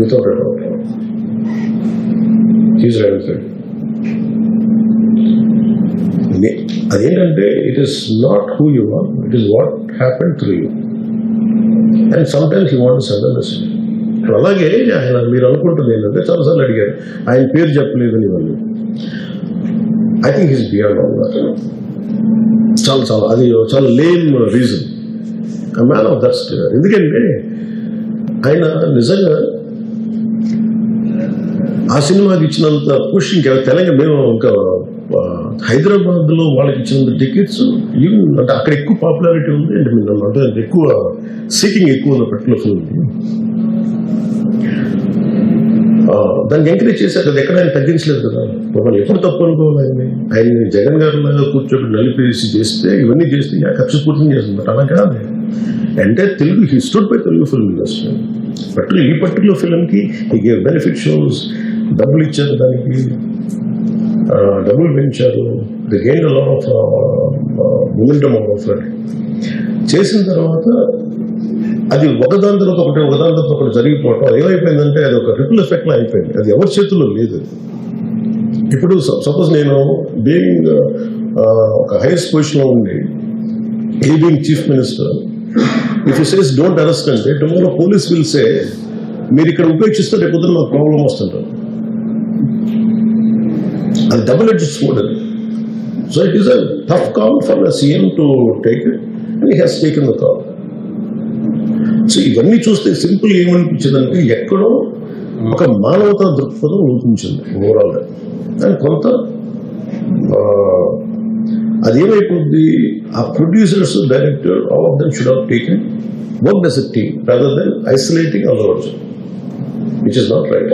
without doubt he's Revanth Reddy నే- అదేంటంటే it is not who you are it is what happen through you and sometimes you want send message ఇప్పుడు అలాగే ఆయన మీరు అనుకుంటుంది ఏంటంటే చాలాసార్లు అడిగారు ఆయన పేరు చెప్పలేదని ఇవన్నీ I think his beyond all that చాలా చాలా అది చాలా lame reason man of that ఎందుకంటే ఆయన నిజంగా ఆ సినిమాకి ఇచ్చినంత పుష్ ఇంకా తెలంగాణ మేము ఒక హైదరాబాద్లో వాళ్ళకి ఇచ్చినంత టికెట్స్ ఈవెన్ అంటే అక్కడ ఎక్కువ పాపులారిటీ ఉంది అంటే మీరు అంటే ఎక్కువ సీటింగ్ ఎక్కువ ఉన్న పర్టికులర్ ఫిల్మ్ దాన్ని ఎంకరేజ్ చేశారు కదా ఎక్కడ ఆయన తగ్గించలేదు కదా. మమ్మల్ని ఎప్పుడు తప్పు అనుకోవాలి ఆయన్ని? ఆయన్ని జగన్ గారి మీద కూర్చోబెట్టి నలిపేసి చేస్తే ఇవన్నీ చేస్తే ఖర్చు పూర్తి చేస్తున్నారు అలా కాదు. అంటే తెలుగు హిస్టోడ్ పై తెలుగు ఫిల్మ్ ఇండస్ట్రీ పర్టికులర్ ఈ పర్టికులర్ ఫిల్మ్కి ఈ బెనిఫిట్ షోస్ డబ్బులు ఇచ్చారు దానికి. డబ్బులు పెంచారు. The gain lot of momentum of చేసిన తర్వాత అది ఒకదాని తర్వాత ఒకటి ఒకదాని తర్వాత ఒకటి జరిగిపోవటం అది ఏమైపోయిందంటే అది ఒక రిపుల్ ఎఫెక్ట్గా అయిపోయింది. అది ఎవరి చేతుల్లో లేదు ఇప్పుడు సపోజ్ నేను బీయింగ్ uh, uh, ఒక హైయెస్ట్ పొజిషన్లో ఉండి ఈ being chief minister if you says don't arrest అంటే టుమారో పోలీస్ విల్ సే మీరు ఇక్కడ ఉపేక్షిస్తే రేపు పొద్దున మాకు ప్రాబ్లం వస్తుంటారు అది డబుల్ ఎడ్జ్ స్వోర్డ్ అది. So it is a tough call for CM to take it and he has taken the call so ఇవన్నీ చూస్తే సింపుల్ ఏమనిపించిందంటే ఎక్కడో ఒక మానవతా దృక్పథం లోపించింది ఓవరాల్ అండ్ కొంత అదేమైపోద్ది ఆ producers director all of them should have taken work does a team rather than isolating Allu which is not right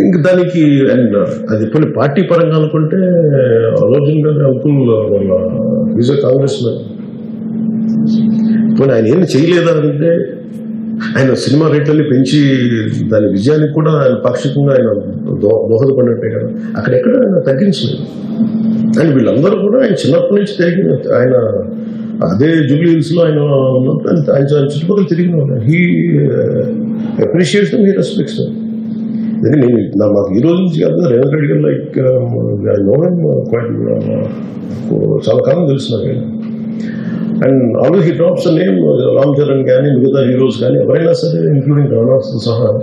ఇంక దానికి అండ్ uh, అది పోనీ పార్టీ పరంగా అనుకుంటే అర్జున్ గారి అంకుల్ వాళ్ళ విజయ కాంగ్రెస్ పోనీ ఆయన ఏం చేయలేదా అంటే ఆయన సినిమా రేట్లని పెంచి దాని విజయానికి కూడా ఆయన పాక్షికంగా ఆయన దోహదపడినట్టే కదా. అక్కడెక్కడ ఆయన తగ్గించలేదు. అండ్ వీళ్ళందరూ కూడా ఆయన చిన్నప్పటి నుంచి తిరిగిన ఆయన అదే జూబ్లీ లో ఆయన ఉన్నప్పుడు ఆయన చుట్టుపక్కల తిరిగిన హీ అప్రిషియేషన్ హీ రెస్పెక్ట్స్ ఇది నేను నాకు ఈ రోజు నుంచి కాదు రేవంత్ రెడ్డి గారు లైక్ నో క్వైట్ చాలా కాలం తెలుసు and always he drops name Ram Charan కానీ మిగతా హీరోస్ కానీ ఎవరైనా సరే ఇంక్లూడింగ్ రావణాస్ సహా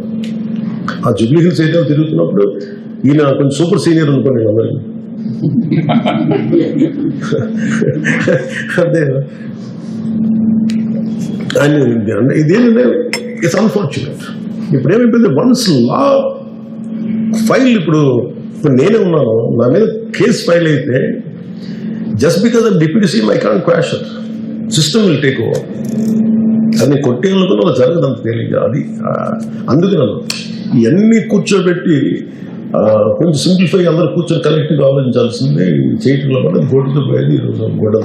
ఆ జూబ్లీ హిల్స్ అయితే తిరుగుతున్నప్పుడు ఈయన కొంచెం సూపర్ సీనియర్ అనుకోండి అందరికి. అదే. ఆయన ఇదేంటంటే ఇట్స్ అన్ఫార్చునేట్ ఇప్పుడు ఏమైపోయింది వన్స్ లా ఫైల్ ఇప్పుడు ఇప్పుడు నేనే ఉన్నాను. నా మీద కేసు ఫైల్ అయితే just because of deputy CM I can quash system will take over అది కొట్టేయాలనుకున్న అది జరగదు అంత తేలిగ్గా. అది అందుకే నన్ను ఇవన్నీ కూర్చోబెట్టి కొంచెం సింప్లిఫై అందరూ కూర్చొని కలెక్టివ్గా ఆలోచించాల్సిందే చేయటంలో కూడా గోటుతో పోయేది ఈరోజు గొడవ